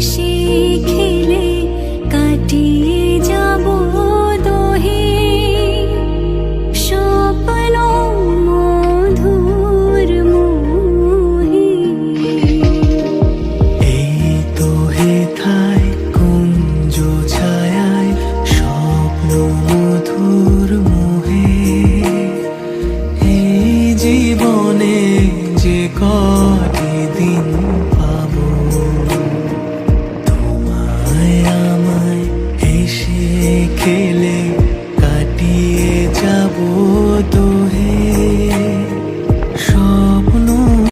হেসে কাটিয়ে যাব দোহে। স্বপ্ন মধুর মোহে। এই দোহে থায় স্বপ্ন মধুর এই জীবনে যে কটি দিন खेलें